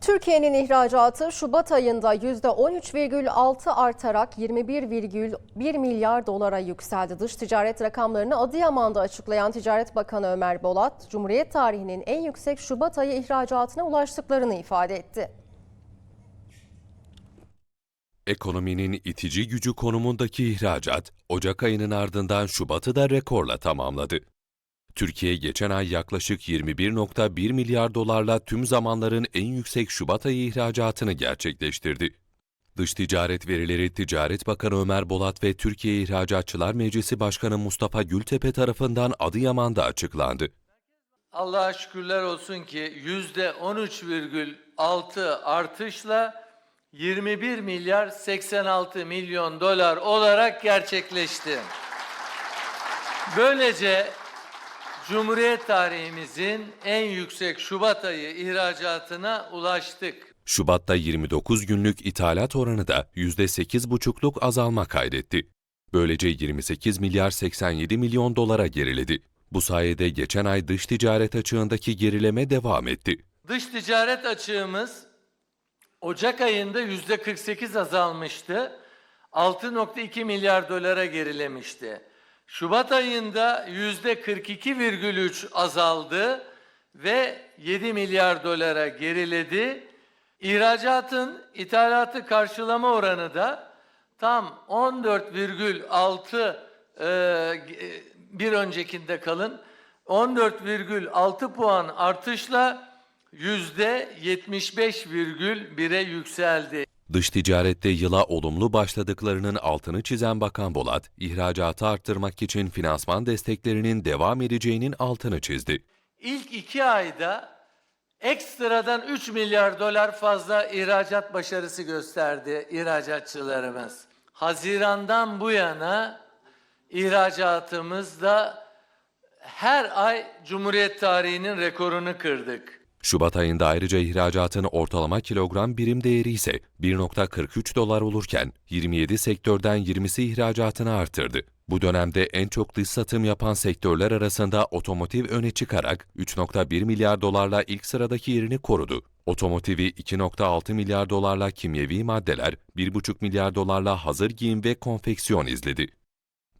Türkiye'nin ihracatı Şubat ayında %13,6 artarak 21,1 milyar dolara yükseldi. Dış ticaret rakamlarını Adıyaman'da açıklayan Ticaret Bakanı Ömer Bolat, Cumhuriyet tarihinin en yüksek Şubat ayı ihracatına ulaştıklarını ifade etti. Ekonominin itici gücü konumundaki ihracat, Ocak ayının ardından Şubat'ı da rekorla tamamladı. Türkiye geçen ay yaklaşık 21.1 milyar dolarla tüm zamanların en yüksek Şubat ayı ihracatını gerçekleştirdi. Dış ticaret verileri Ticaret Bakanı Ömer Bolat ve Türkiye İhracatçılar Meclisi Başkanı Mustafa Gültepe tarafından Adıyaman'da açıklandı. Allah'a şükürler olsun ki yüzde 13,6 artışla 21 milyar 86 milyon dolar olarak gerçekleşti. Böylece Cumhuriyet tarihimizin en yüksek Şubat ayı ihracatına ulaştık. Şubat'ta 29 günlük ithalat oranı da %8,5'luk azalma kaydetti. Böylece 28 milyar 87 milyon dolara geriledi. Bu sayede geçen ay dış ticaret açığındaki gerileme devam etti. Dış ticaret açığımız Ocak ayında yüzde 48 azalmıştı. 6.2 milyar dolara gerilemişti. Şubat ayında yüzde 42,3 azaldı ve 7 milyar dolara geriledi. İhracatın ithalatı karşılama oranı da tam 14,6 e, bir öncekinde kalın 14,6 puan artışla yüzde 75,1'e yükseldi. Dış ticarette yıla olumlu başladıklarının altını çizen Bakan Bolat, ihracatı arttırmak için finansman desteklerinin devam edeceğinin altını çizdi. İlk iki ayda ekstradan 3 milyar dolar fazla ihracat başarısı gösterdi ihracatçılarımız. Hazirandan bu yana ihracatımızda her ay Cumhuriyet tarihinin rekorunu kırdık. Şubat ayında ayrıca ihracatın ortalama kilogram birim değeri ise 1.43 dolar olurken 27 sektörden 20'si ihracatını artırdı. Bu dönemde en çok dış satım yapan sektörler arasında otomotiv öne çıkarak 3.1 milyar dolarla ilk sıradaki yerini korudu. Otomotivi 2.6 milyar dolarla kimyevi maddeler, 1.5 milyar dolarla hazır giyim ve konfeksiyon izledi.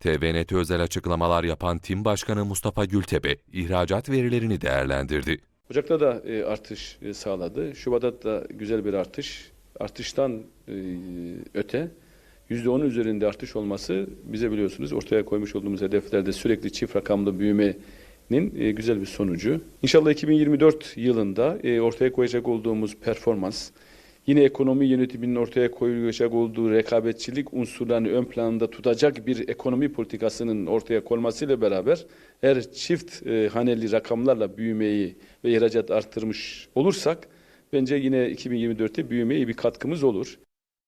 TVNET özel açıklamalar yapan Tim Başkanı Mustafa Gültepe, ihracat verilerini değerlendirdi. Ocak'ta da e, artış e, sağladı. Şubat'ta da güzel bir artış. Artıştan e, öte %10 üzerinde artış olması bize biliyorsunuz ortaya koymuş olduğumuz hedeflerde sürekli çift rakamlı büyümenin e, güzel bir sonucu. İnşallah 2024 yılında e, ortaya koyacak olduğumuz performans, yine ekonomi yönetiminin ortaya koyacak olduğu rekabetçilik unsurlarını ön planda tutacak bir ekonomi politikasının ortaya konmasıyla beraber eğer çift e, haneli rakamlarla büyümeyi ve ihracat arttırmış olursak bence yine 2024'te büyümeye bir katkımız olur.